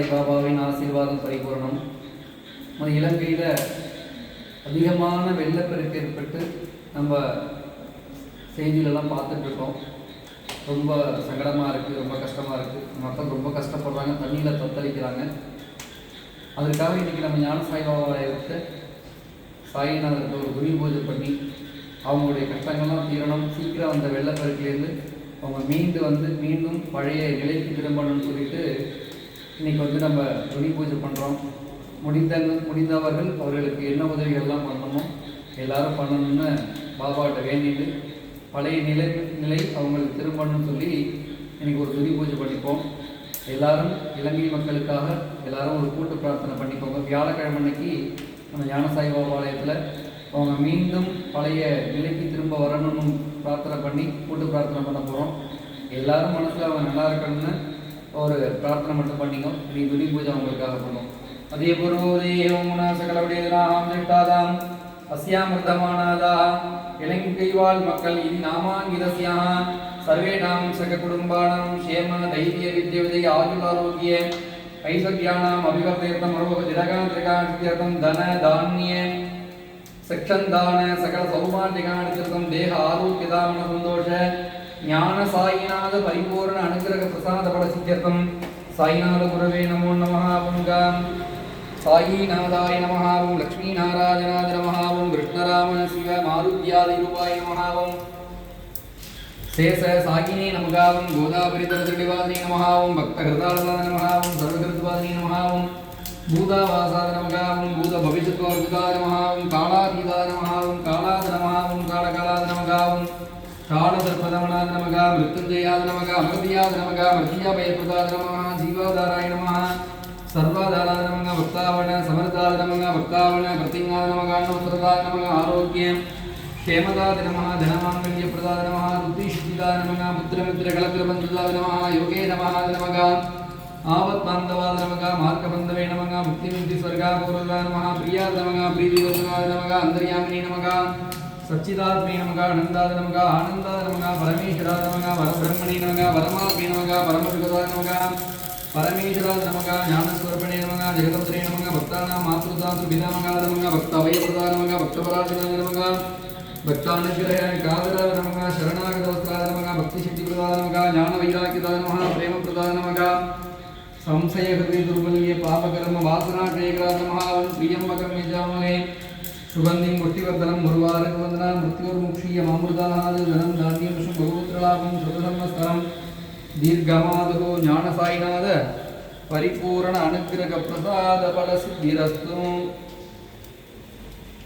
பாபாவின் ஆசீர்வாதம் பரிபூரணம். நம்ம இலங்கையில் அதிகமான வெள்ளப்பெருக்கு ஏற்பட்டு நம்ம செய்தியிலலாம் பார்த்துட்டு இருக்கோம் ரொம்ப சங்கடமாக இருக்குது ரொம்ப கஷ்டமாக இருக்குது மக்கள் ரொம்ப கஷ்டப்படுறாங்க தண்ணியில் தத்தளிக்கிறாங்க. அதுக்காக இன்றைக்கி நம்ம ஞான சாய்பாபாலயத்தை சாயிநாதருக்கு ஒரு குரு பூஜை பண்ணி அவங்களுடைய கஷ்டங்கள்லாம் தீரணும். சீக்கிரம் அந்த வெள்ளப்பெருக்குலேருந்து அவங்க மீண்டு வந்து மீண்டும் பழைய நிலைக்கு திரும்பணும்னு சொல்லிட்டு இன்றைக்கி வந்து நம்ம துணி பூஜை பண்ணுறோம் முடிந்த முடிந்தவர்கள் அவர்களுக்கு என்ன உதவிகள்லாம் பண்ணணுமோ எல்லாரும் பண்ணணும்னு பாபாட்ட வேண்டிட்டு பழைய நிலை நிலை அவங்களுக்கு திரும்பணும்னு சொல்லி இன்றைக்கி ஒரு துணி பூஜை பண்ணிப்போம். எல்லாரும் இலங்கை மக்களுக்காக எல்லாரும் ஒரு கூட்டு பிரார்த்தனை பண்ணிக்கோங்க. வியாழக்கிழமை அன்னைக்கு நம்ம ஞானசாய் பாபாலயத்தில் அவங்க மீண்டும் பழைய நிலைக்கு திரும்ப வரணும்னு பிரார்த்தனை பண்ணி கூட்டு பிரார்த்தனை பண்ண போகிறோம் எல்லாரும் மனசில் அவங்க நல்லா இருக்கணும்னு ஒரு பிரார்த்தனை மட்டும் பண்ணிக்கோ. நீ துணி பூஜை அவங்களுக்காக பண்ணும். அதே பூர்வோதேயம் சகலவுடையதாம் திருட்டாதாம். அஸ்யாமிருதமானாதா இலங்கைவாழ் மக்கள் இனி நாமாங்கிதஸ்யா சர்வேணாம் சக குடும்பானாம் சேம தைரிய வித்யவிதை ஆயுளாரோக்கிய ஐஸ்வர்யாணாம் அபிவர்த்தேர்த்தம் திரகாந்திரகாந்தியர்த்தம் தன தானிய சக்ஷந்தான சகல சௌமான்யகாணித்திருத்தம் தேக ஆரோக்கியதாமன சந்தோஷ ஞான சாயிநாத பரிபூர்ண அனுகிரக பிரசாத பட சித்தியர்த்தம் சாயிநாத குரவே நமோ நமஹாபுங்காம் சாயிநாதாய நமஹாவும் லக்ஷ்மி நாராயணாத நமஹாவும் கிருஷ்ணராமன் சிவ மாருத்யாதி ரூபாய நமஹாவும் சேச சாகினே நமகாவும் கோதாபரி தரதிவாதினி நமஹாவும் பக்த ஹிருதாளதாத நமஹாவும் சர்வகிருத்வாதினி நமஹாவும் பூதாவாசாத நமகாவும் பூத பவிஷத்வார்குதாத நமஹாவும் காளாதீதாத நமஹாவும் காளாத நமஹாவும் காளகாளாத நமகாவும் மரணாத நமக மிருத்துஞ்சயாத நமக அமிர்தியாத நமக மர்த்தியாபயத்வதாத நமக ஜீவாதாராய நமக சர்வாதாராத நமக வக்தாவன சமர்தாத நமக வக்தாவன பிரதிங்காத நமக அன்னோத்தரதாத நமக ஆரோக்கியம் ക്ഷേമദാത നമ ധനമാംഗല്യപ്രദാത നമ ബുദ്ധിശുദ്ധിദാത നമ പുത്രമിത്രകളത്രബന്ധുദാത നമ യോഗേ നമ നമക ആവത്മാന്തവാദ നമക മാർഗബന്ധവേ നമക മുക്തിമുക്തി സ്വർഗാപൂർവദാ നമ പ്രിയാ നമക പ്രീതിവദാ നമക അന്തര്യാമിനി നമക சச்சிதாத்மீனமகா அனந்தாதனமகா ஆனந்தாதனமகா பரமேஸ்வராதனமகா வரபிரம்மணே நமகா பரமாத்மே நமகா பரமசுகதாதனமகா பரமேஸ்வராதனமகா ஞானஸ்வரூபணே நமகா ஜெகதந்திரே நமகா பக்தானாம் மாத்ருதாசு பிதாமகா நமகா பக்தவயபிரதா நமகா பக்தபராஜிதா நமகா भक्तानुग्रह कादराव नमः शरणागतवस्त्राय नमः भक्तिशक्तिप्रदाय नमः ज्ञानवैराग्यदाय नमः प्रेमप्रदाय नमः संशय हृदय दुर्बल्ये पापकर्म वासनाग्रेग्रा नमः प्रियं मकं यजामहे சுகந்திம் புஷ்டிவர்தனம் முருவாருக்கு வந்தனா மிருத்யோர்முக்ஷீயம் அமிர்தாது தனம் தானியம் சுபகோத்திரலாபம் சுகசம்வஸ்தரம் தீர்க்கமாதுகோ ஞானசாயிநாத பரிபூரண அனுகிரக பிரசாத பல சித்திரஸ்தும்